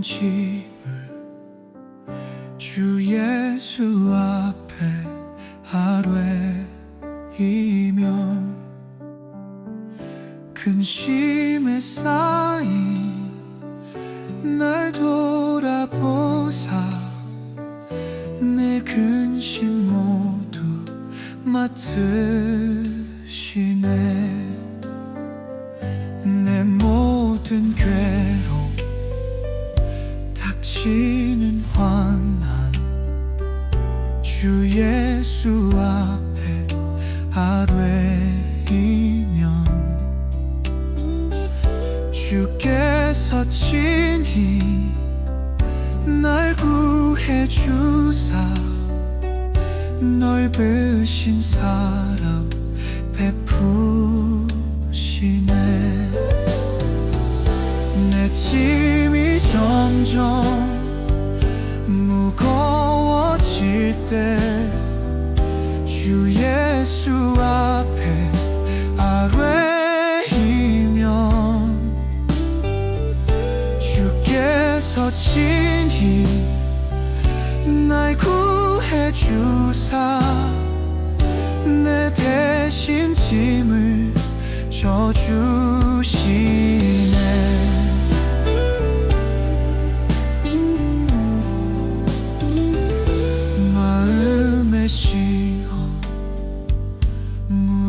짐을 주 예수 앞에 아뢰이며 근심에 쌓인 날 돌아보사 내 근심 모두 맡으 닥치는 환난. 주 예수 앞에 아뢰이면 주께서 친히 날 구해 주사 넓으신 사랑 베푸시네. 내 짐이 점점 때주 예수 앞에 아뢰이면 주께서 친히 날 구해 주사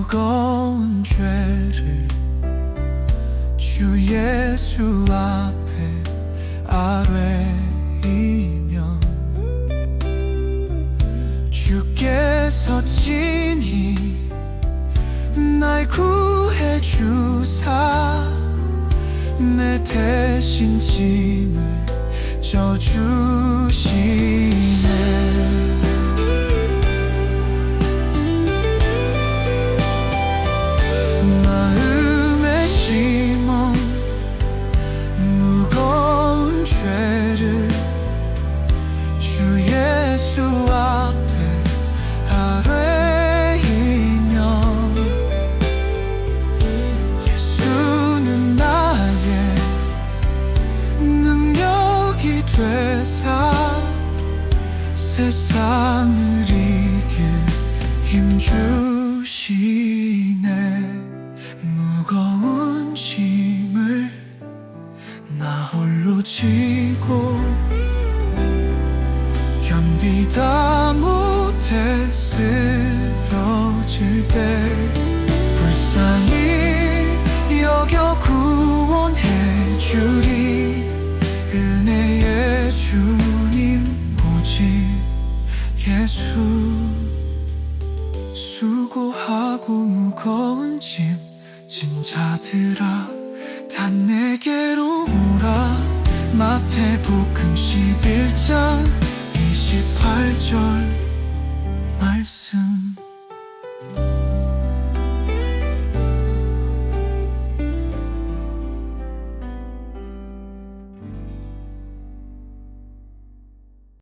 무거운 죄를 주 예수 앞에 아뢰이면 주께서 친히 날 구해 주사 내 대신 짐을 져주시네 지고 견디다 못해 쓰러질 때 불쌍히 여겨 구원해 주리 은혜의 주님 오직 예수. 수고하고 무거운 짐 진 자들아 다 내게로 오라 마태복음 11장 28절 말씀